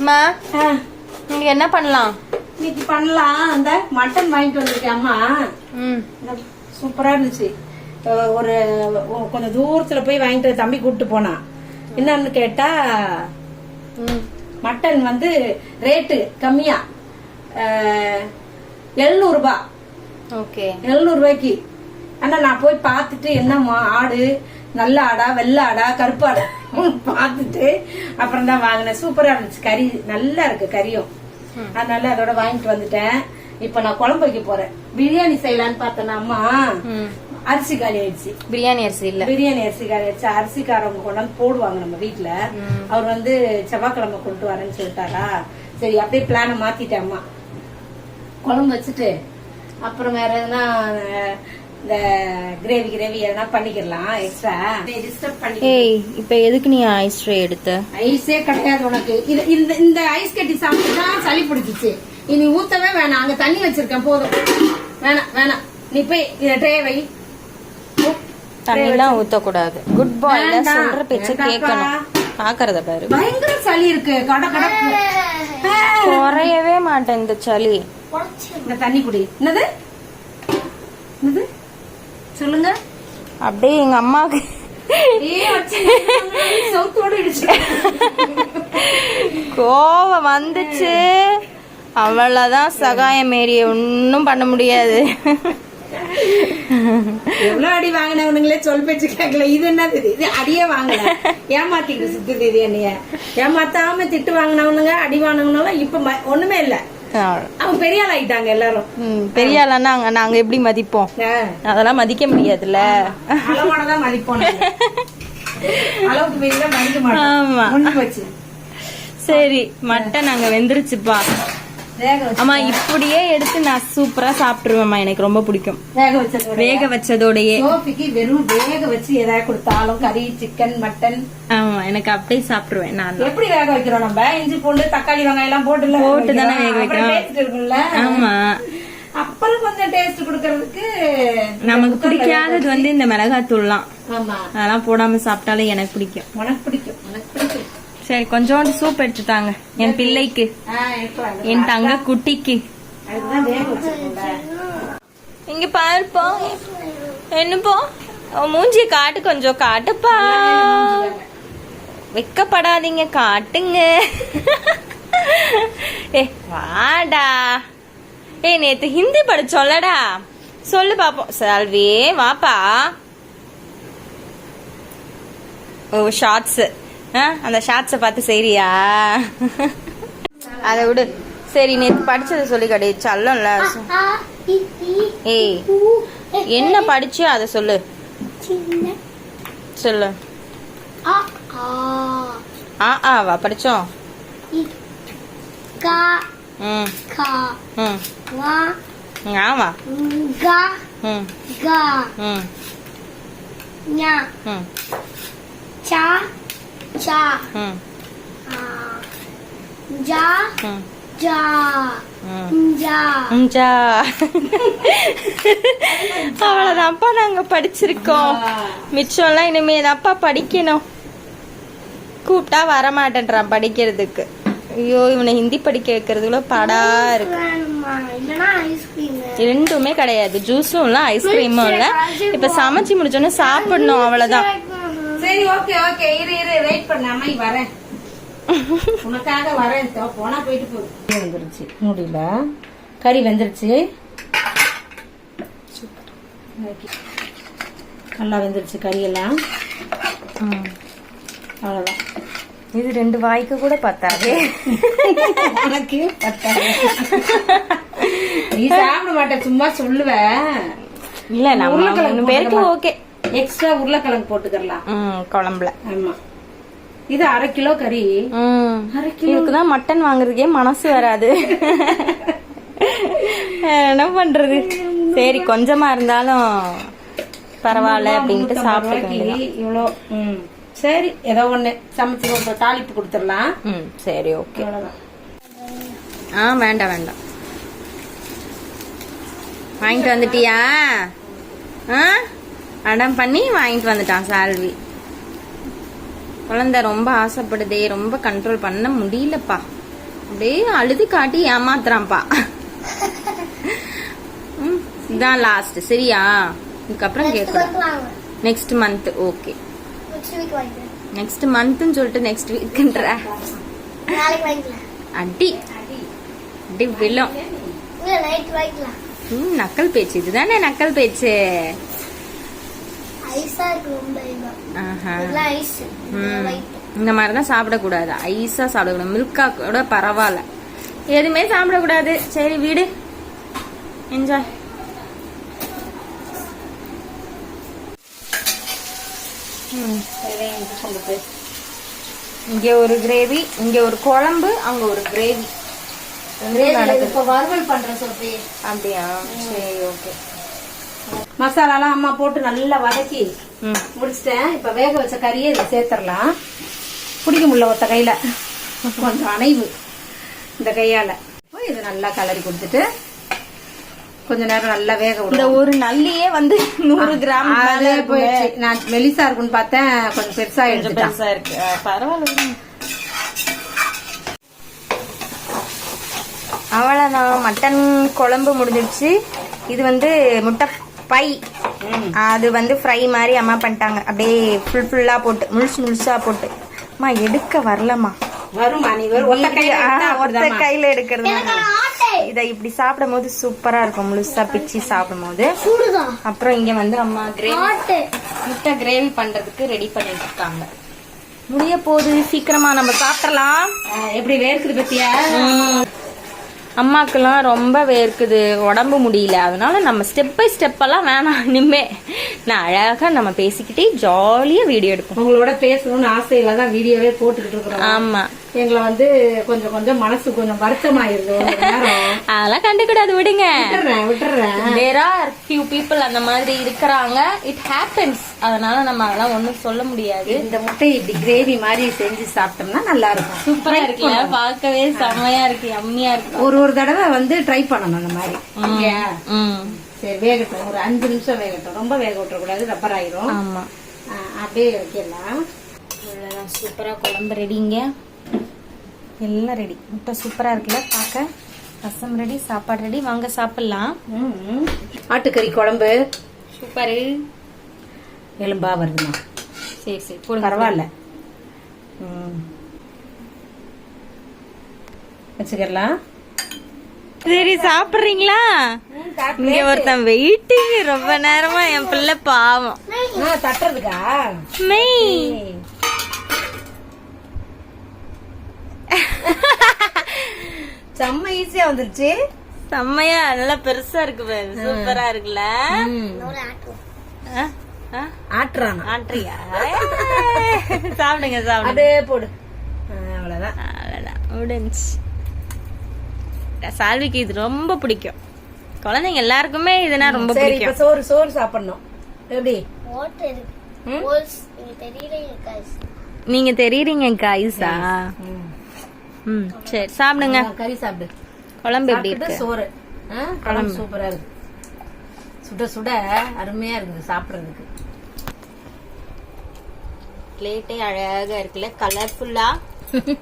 அம்மா நீங்க என்ன பண்ணலாம்? இன்னைக்கு பண்ணலாம். அந்த மட்டன் வாங்கிட்டு வந்திருக்கேன் அம்மா. சூப்பரா இருந்துச்சு. ஒரு கொஞ்சம் தூரத்துல போய் வாங்கிட்டு தம்பி கூப்பிட்டு போனான் என்னன்னு கேட்டா ம். மட்டன் வந்து ரேட்டு கம்மியா. எழுநூறு ரூபாய் ஓகே. எழுநூறு ரூபாய்க்கு ஆனா நான் போய் பார்த்துட்டு என்னம்மா ஆடு நல்ல ஆடா வெள்ளை ஆடா கருப்பு ஆடா. பார்த்துட்டு அப்புறம் தான் வாங்கினேன் சூப்பரா இருந்துச்சு. கறி நல்லா இருக்கு கறியும். அதனால அதோட வாங்கிட்டு வந்துட்டேன். இப்ப நான் குழம்பு வைக்க போறேன். பிரியாணி செய்யலான்னு பார்த்தேன்னா அம்மா அரிசி காலி ஆயிடுச்சு. பிரியாணி அரிசி இல்ல. பிரியாணி அரிசி காலி ஆயிடுச்சு. அரிசிக்காரவங்க கொண்டாந்து போடுவாங்க நம்ம வீட்டுல அவர் வந்து செவ்வாய்க்கிழமை கொண்டு வரேன்னு சொல்லிட்டாரா? சரி அப்படியே பிளான மாத்திட்டேன் அம்மா. குழம்பு வச்சுட்டு அப்புறம் வேற எதுனா இந்த கிரேவி கிரேவி எதனா பண்ணிக்கலாம் எக்ஸ்ட்ரா டிஸ்டர்ப் பண்ணி ஏய் இப்ப எதுக்கு நீ ஐஸ் ட்ரே எடுத்த? ஐஸே கிடையாது உனக்கு. இது இந்த இந்த ஐஸ் கட்டி சாப்பிட்டு தான் சளி பிடிச்சிச்சு. இனி ஊத்தவே வேணாம். அங்க தண்ணி வச்சிருக்கேன் போதும். வேணாம் வேணாம். நீ போய் இத ட்ரே வை. தண்ணிலாம் ஊத்தக்கூடாது. குட் பாய்ல வேண்டாம். சொல்ற பேச்ச. கேட்கணும். பாக்குறத பாரு. பயங்கர சளி இருக்கு. கட கடக்கு குறையவே மாட்டேன் இந்த சளி. இந்த தண்ணி குடி. என்னது? என்னது? சொல்லுங்க. அப்படியே எங்க அம்மாவுக்கு கோவம் வந்துச்சு. அவ்வளவுதான் சகாயம் மேரிய ஒன்னும் பண்ண முடியாது. எவ்வளவு அடி வாங்கினவனுங்களே சொல் பேச்சு கேட்கல. இது என்னது இது? அடியே வாங்கல. ஏமாத்திக்கிட்டு சுத்துது இது என்னைய. ஏமாத்தாம திட்டு வாங்கினவனுங்க அடி வாங்கினவனுங்க இப்ப ஒண்ணுமே இல்ல. அவங்க பெரிய ஆள் ஆயிட்டாங்க எல்லாரும். பெரிய ஆளானா நாங்க நாங்க எப்படி மதிப்போம்? அதெல்லாம் மதிக்க முடியாதுல்ல. அளவோடதான் மதிப்போம் நாங்க. அளவுக்கு மீறி மதிக்க மாட்டோம். ஆமா. சரி மட்டன் அங்க வெந்துருச்சுப்பா. அம்மா இப்படியே எடுத்து நான் சூப்பரா சாப்பிட்டுருவேம்மா. எனக்கு ரொம்ப பிடிக்கும். வேக வச்சதோட வேக வச்சதோடயே. சோஃபிக்கு வெறும் வேக வச்சு எதாவது கொடுத்தாலும் கறி சிக்கன் மட்டன் ஆமா எனக்கு அப்படியே சாப்பிட்டுருவேன் நான். எப்படி வேக வைக்கிறோம் நம்ம? இஞ்சி பூண்டு தக்காளி வெங்காயம் எல்லாம் போட்டு போட்டு தானே வேக வைக்கிறோம். ஆமா. அப்புறம் கொஞ்சம் டேஸ்ட் கொடுக்கறதுக்கு நமக்கு பிடிக்காதது வந்து இந்த மிளகாத்தூள்லாம். ஆமா. அதெல்லாம் போடாம சாப்பிட்டாலும் எனக்கு பிடிக்கும். உனக்கு பிடிக்கும் உனக்கு பிடிக்கும். சரி கொஞ்சோண்டு சூப் எடுத்துட்டாங்க. என் பிள்ளைக்கு. என் தங்க குட்டிக்கு. இங்க பாருப்பா என்னப்பா உன் மூஞ்சிய காட்டு கொஞ்சம் காட்டுப்பா. வெக்கப்படாதீங்க காட்டுங்க. ஏ வாடா. ஏ நேத்து ஹிந்தி படிச்சோல்லடா சொல்லு பாப்போம். செல்வி வாப்பா. ஓ ஷார்ட்ஸ் அந்த ஷார்ட்ஸை பார்த்து சரியா அதை விடு. சரி நேத்து படிச்சதை சொல்லி கடை சல்லம்ல. ஏய் என்ன படிச்சியோ அதை சொல்லு. சொல்லு. ஆ ஆவா படிச்சோம். ம். ம். ஆமா ம். ம். ம். ம். ம் ம் ம் ஜா. அவ்வளவுதான்ப்பா நாங்க படிச்சிருக்கோம். மிச்சம்லாம் இனிமே தான்ப்பா படிக்கணும். கூப்பிட்டா வர மாட்டேன்றான் படிக்கிறதுக்கு. ஐயோ இவனை ஹிந்தி படிக்க வைக்கிறதுக்குள்ள படா இருக்கு. ரெண்டுமே கிடையாது. ஜூஸும் இல்ல ஐஸ்கிரீமும் இல்ல. இப்ப சமைச்சு முடிச்சோன்னே சாப்பிடணும் அவ்வளவுதான். சரி ஓகே ஓகே இரு இரு. வெயிட் பண்ண. அம்மா வரேன். உனக்காக வரேன். இதோ போனா போயிட்டு போகுது வந்துருச்சு. முடியல. கறி வெந்துருச்சு. நல்லா வெந்துருச்சு கறி எல்லாம் ம். அவ்வளவுதான். இது ரெண்டு வாய்க்கு கூட பத்தாது. உனக்கு பத்தாது. நீ சாப்பிட மாட்ட. சும்மா சொல்லுவ. இல்ல நம்ம பேருக்கு. ஓகே எக்ஸ்ட்ரா உருளைக்கிழங்கு போட்டுக்கலாம் ம் குழம்புல. ஆமா. இது அரை கிலோ கறி. ம் அரை கிலோ. இதுக்குதான் மட்டன் வாங்குறதுக்கே மனசு வராது. என்ன பண்றது? சரி கொஞ்சமா இருந்தாலும் பரவாயில்ல அப்படின்ட்டு சாப்பிட்டு இவ்வளோ ம் சரி ஏதோ ஒண்ணு சமைச்சு ஒரு தாளிப்பு கொடுத்துடலாம். ம் சரி ஓகே. ஆ வேண்டாம் வேண்டாம். வாங்கிட்டு வந்துட்டியா? ஆ? அடம் பண்ணி வாங்கிட்டு வந்துட்டான் சால்வி. குழந்தை ரொம்ப ஆசைப்படுதே ரொம்ப கண்ட்ரோல் பண்ண முடியலப்பா. அப்படியே அழுது காட்டி ஏமாத்துறான்ப்பா. ம், இதான் லாஸ்ட் சரியா? இதுக்கப்புறம் கேட்கலாம். Next month okay. நெக்ஸ்ட் மந்த்னு சொல்லிட்டு நெக்ஸ்ட் வீக்ன்ற. அடி. அடி. விழும். நக்கல் பேச்சு. இதுதானே நக்கல் பேச்சு ஐஸா இருக்கு ரொம்ப இதா. ஆஹா. இதெல்லாம் ஐஸ். இது ம். white. இந்த மாதிரி தான் சாப்பிடக்கூடாது. ஐஸா சாப்பிடக்கூடாது. மில்கா கூட பரவாயில்ல. எதுவுமே சாப்பிடக்கூடாது. சரி வீடு. என்ஜாய் இங்க ஒரு கிரேவி இங்க ஒரு குழம்பு அங்க ஒரு கிரேவி இப்ப வறுவல் சோஃபி. அப்படியா? சரி ஓகே மசாலாலாம் அம்மா போட்டு நல்லா வதக்கி முடிச்சிட்டேன். இப்ப வேக வச்ச கறியை இதுல சேர்த்துடலாம். பிடிக்க முடியல ஒத்த கையில. கொஞ்சம் அணைவு இந்த கையால. இப்போ இது நல்லா கலரி கொடுத்துட்டு கொஞ்ச நேரம் நல்லா வேக இந்த ஒரு நல்லியே வந்து நூறு கிராம் மேல அதே. போயிடுச்சு. நான் மெலிசா இருக்குன்னு பார்த்தேன். கொஞ்சம் பெருசா கொஞ்சம் பெருசா இருக்கு. பரவாயில்ல. விடுங்க. அவ்வளவுதான். மட்டன் குழம்பு முடிஞ்சிடுச்சு இது வந்து முட்டை பை. அது வந்து ஃப்ரை மாதிரி அம்மா பண்ணிட்டாங்க. அப்படியே ஃபுல் ஃபுல்லா போட்டு முழுசு முழுசா போட்டு. அம்மா எடுக்க வரலம்மா. வருமா நீ? ஒத்த கையில ஆ, எடுத்தா ஒத்த அப்படிதாம்மா. கையில எடுக்கிறது. இதை இப்படி சாப்பிடும் போது சூப்பரா இருக்கும். முழுசா பிச்சு சாப்பிடும் போது. அப்புறம் இங்க வந்து அம்மா கிரேவி. முட்டை கிரேவி பண்றதுக்கு ரெடி பண்ணிட்டு இருக்காங்க முடிய போகுது. சீக்கிரமா நம்ம சாப்பிடலாம். எப்படி வேர்க்குது பத்தியா? அம்மாக்கெல்லாம் ரொம்ப வேர்க்குது உடம்பு முடியல. அதனால நம்ம ஸ்டெப் பை ஸ்டெப் எல்லாம் வேணாம். இனிமே நான் அழகா நம்ம பேசிக்கிட்டே ஜாலியா வீடியோ எடுப்போம். உங்களோட பேசணும்னு ஆசையில தான் வீடியோவே போட்டுக்கிட்டு இருக்கிறோம். ஆமா. எங்களை வந்து கொஞ்சம் கொஞ்சம் மனசு கொஞ்சம் வருத்தமாயிருது அதெல்லாம் கண்டுக்கூடாது விடுங்க. விட்டுறேன் விட்டுறேன். தேர் ஆர் ஃபியூ பீப்புள் அந்த மாதிரி இருக்கிறாங்க. இட் ஹேப்பன்ஸ் அதனால நம்ம அதெல்லாம் ஒண்ணும் சொல்ல முடியாது. இந்த முட்டையை இப்படி கிரேவி மாதிரி செஞ்சு சாப்பிட்டோம்னா நல்லா இருக்கும் சூப்பரா இருக்குல்ல பார்க்கவே செம்மையா இருக்கு அம்மியா இருக்கு. ஒரு ஒரு தடவை வந்து ட்ரை பண்ணணும் அந்த மாதிரி. சரி வேகட்டும். ஒரு அஞ்சு நிமிஷம் வேகட்டும். ரொம்ப வேக விட்டுறக்கூடாது ரப்பர் ஆயிரும். ஆமா. அப்படியே வைக்கலாம். சூப்பரா குழம்பு ரெடிங்க எல்லாம் ரெடி முட்டை சூப்பரா இருக்குல்ல? பார்க்க ரசம் ரெடி சாப்பாடு ரெடி வாங்க சாப்பிடலாம். ம். ஆட்டுக்கறி குழம்பு. சூப்பரு. எலும்பா வருதுமா? சரி சரி. போடுங்க. பரவாயில்ல. ம். வச்சுக்கலாம் சரி சாப்பிடுறீங்களா? இங்க ஒருத்தன் வெயிட்டிங் ரொம்ப நேரமா என் பிள்ளை பாவம். தட்டுறதுக்கா? மெய். செம்ம ஈஸியா வந்துருச்சு. செம்மையா நல்லா பெருசா இருக்கு பாரு. சூப்பரா இருக்குல்ல? ஒரு ஆட்டோ. ஆ? ஆ? ஆட்டுறானா? ஆட்ரியா சாப்பிடுங்க சாப்பிடுங்க. அதே போடு. அவ்வளவுதான். அவ்வளவுதான். முடிஞ்சு சால்விக்கு இது ரொம்ப பிடிக்கும். குழந்தைங்க எல்லாருக்குமே இதுனா ரொம்ப சரி இப்ப பிடிக்கும் சோறு சோறு சாப்பிடணும். எப்படி. நீங்க தெரியுறீங்க காய்ஸா ம் சரி சாப்பிடுங்க. கறி சாப்பிடு. குழம்பு எப்படி இருக்கு? சோறு. குழம்பு சூப்பரா இருக்கு. சுட சுட அருமையா இருக்குது சாப்பிடுறதுக்கு. பிளேட்டே அழகா இருக்குல்ல கலர்ஃபுல்லா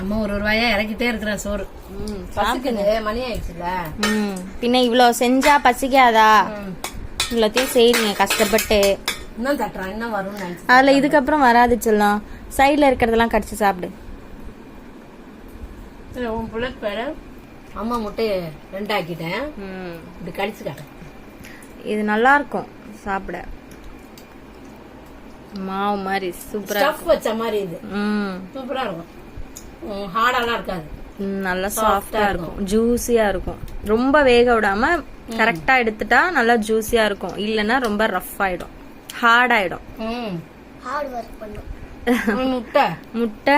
அம்மா ஒரு ஒரு வாயா இறக்கிட்டே இருக்கிறேன் சோறு. பசிக்குது மணி ஆயிடுச்சுல பின்ன இவ்வளோ செஞ்சா பசிக்காதா? இவ்வளோத்தையும் செய்றீங்க கஷ்டப்பட்டு. இன்னும் தட்டுறான் இன்னும் வரும்னு நினைச்சு அதுல இதுக்கப்புறம் வராது சொல்லலாம் சைடுல இருக்கிறதெல்லாம் கடிச்சு சாப்பிடு. உன் பிள்ளைக்கு பேரு? அம்மா முட்டையை ரெண்டாக்கிட்டேன். இப்படி கடிச்சு காட்டேன் இது நல்லா இருக்கும் சாப்பிட. மாவு மாதிரி சூப்பரா ஸ்டஃப் வச்ச மாதிரி இது. சூப்பரா இருக்கும். ஹார்டாலாம் இருக்காது. நல்லா சாஃப்டா இருக்கும். ஜூஸியா இருக்கும். ரொம்ப வேக விடாம கரெக்டா எடுத்துட்டா நல்லா ஜூஸியா இருக்கும். இல்லனா ரொம்ப ரஃப் ஆயிடும். ஹார்ட் ஆயிடும். ஹார்ட் ஒர்க் பண்ணும். முட்டை. முட்டை.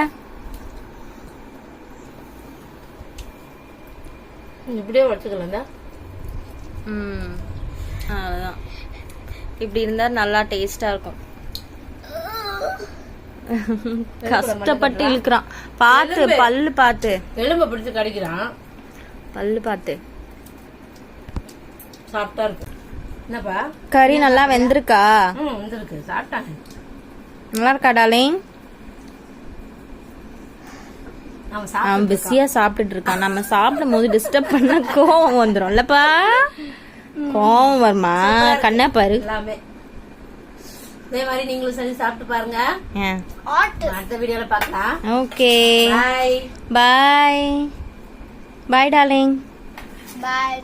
இப்படியே வச்சுக்கலாம் ம் இப்படி இருந்தா நல்லா டேஸ்டா இருக்கும். கஷ்டப்பட்டு இழுக்கிறான். பார்த்து பல்லு பார்த்து எலும்பை பிடிச்சு கடிக்கிறான். பல்லு பார்த்து சாப்பிட்டா இருக்கு. என்னப்பா? கறி நல்லா வெந்திருக்கா? ம் வந்திருக்கு. சாப்பிட்டாங்க. நல்லா இருக்கா டாலிங் அவன் சாப்பிட்டு பிஸியா சாப்பிட்டுட்டு இருக்கான். நம்ம சாப்பிடும் போது டிஸ்டர்ப் பண்ண கோவம் வந்துரும்லப்பா கோவம் வருமா? கண்ணா பாரு. எல்லாமே. இதே மாதிரி நீங்களும் செஞ்சு சாப்பிட்டு பாருங்க. அடுத்த வீடியோல பார்க்கலாம். ஓகே. பாய் பாய் பாய் டார்லிங். பாய்